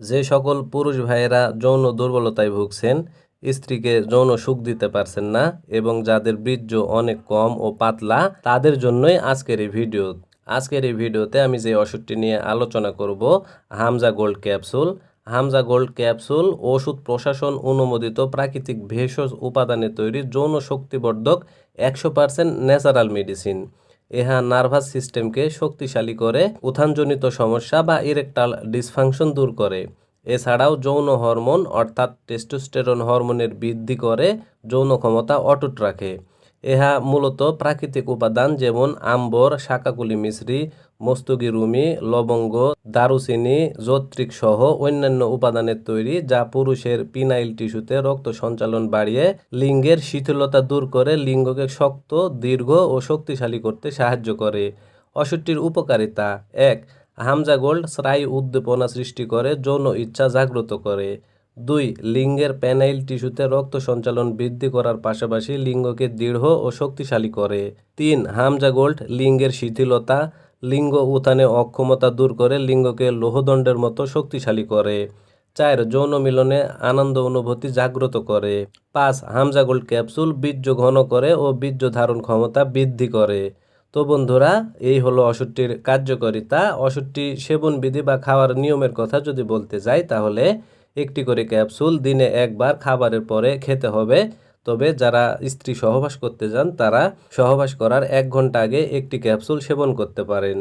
যে সকল পুরুষ ভাইয়েরা যৌন দুর্বলতায় ভুগছেন, স্ত্রীকে যৌন সুখ দিতে পারছেন না এবং যাদের বীর্য অনেক কম ও পাতলা, তাদের জন্যই আজকের এই ভিডিও। আজকের এই ভিডিওতে আমি যে ওষুধটি নিয়ে আলোচনা করব, Hamza gold capsule. Hamza gold capsule ওষুধ প্রশাসন অনুমোদিত প্রাকৃতিক ভেষজ উপাদানে তৈরি যৌন শক্তিবর্ধক একশো পার্সেন্ট ন্যাচারাল মেডিসিন। ইহা নার্ভাস সিস্টেমকে শক্তিশালী করে, উত্থানজনিত সমস্যা বা ইরেকটাল ডিসফাংশন দূর করে। এছাড়াও যৌন হরমোন, অর্থাৎ টেস্টোস্টেরন হরমোনের বৃদ্ধি করে, যৌন ক্ষমতা অটুট রাখে। ইহা মূলত প্রাকৃতিক উপাদান যেমন আম্বর, শাকাকুলি মিশ্রি মস্তুগি রুমি, লবঙ্গ, দারুচিনি, যৌত্রিক সহ অন্যান্য উপাদানের তৈরি যা পুরুষের পিনাইল টিস্যুতে রক্ত সঞ্চালন বাড়িয়ে লিঙ্গের শিথিলতা দূর করে লিঙ্গকে শক্ত, দীর্ঘ ও শক্তিশালী করতে সাহায্য করে। ওষুধটির উপকারিতা এক, হামজা গোল্ড স্রায়ী উদ্দীপনা সৃষ্টি করে যৌন ইচ্ছা জাগ্রত করে। দুই, লিঙ্গের প্যানাইল টিস্যুতে রক্ত সঞ্চালন বৃদ্ধি করার পাশাপাশি লিঙ্গকে দৃঢ় ও শক্তিশালী করে। তিন, হামজা গোল্ড, লিঙ্গের শিথিলতা, লিঙ্গ উত্থানে অক্ষমতা দূর করে লিঙ্গকে লোহদণ্ডের মতো শক্তিশালী করে। চার, যৌন মিলনে আনন্দ অনুভূতি জাগ্রত করে। পাঁচ, হামজা গোল্ড ক্যাপসুল বীর্য ঘন করে ও বীর্য ধারণ ক্ষমতা বৃদ্ধি করে। তো বন্ধুরা, এই হলো ওষুধটির কার্যকারিতা। ওষুধটি সেবন বিধি বা খাওয়ার নিয়মের কথা যদি বলতে যাই, তাহলে একটি করে ক্যাপসুল দিনে একবার খাবারের পরে খেতে হবে। তবে যারা স্ত্রী সহবাস করতে যান, তারা সহবাস করার এক ঘণ্টা আগে একটি ক্যাপসুল সেবন করতে পারেন।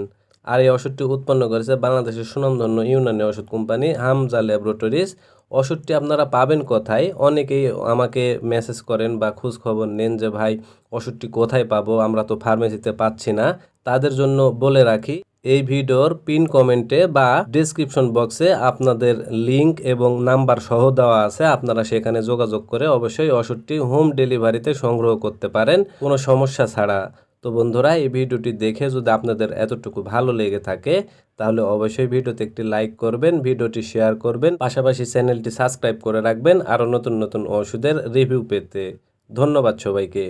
আর এই ওষুধটি উৎপন্ন করেছে বাংলাদেশের সুনামধন্য ইউনানি ওষুধ কোম্পানি হামজা ল্যাবরেটরিজ। ওষুধটি আপনারা পাবেন কোথায়? অনেকেই আমাকে মেসেজ করেন বা খোঁজ খবর নেন যে, ভাই, ওষুধটি কোথায় পাবো? আমরা তো ফার্মেসিতে পাচ্ছি না। তাদের জন্য বলে রাখি এই ভিডিওর পিন কমেন্টে বা ডিসক্রিপশন বক্সে আপনাদের লিংক এবং নাম্বার সহ দেওয়া আছে। আপনারা সেখানে যোগাযোগ করে অবশ্যই ওষুধটি হোম ডেলিভারিতে সংগ্রহ করতে পারেন, কোনো সমস্যা ছাড়া। তো বন্ধুরা, এই ভিডিওটি দেখে যদি আপনাদের এতটুকু ভালো লেগে থাকে, তাহলে অবশ্যই ভিডিওতে একটি লাইক করবেন, ভিডিওটি শেয়ার করবেন, পাশাপাশি চ্যানেলটি সাবস্ক্রাইব করে রাখবেন আরও নতুন নতুন ওষুধের রিভিউ পেতে। ধন্যবাদ সবাইকে।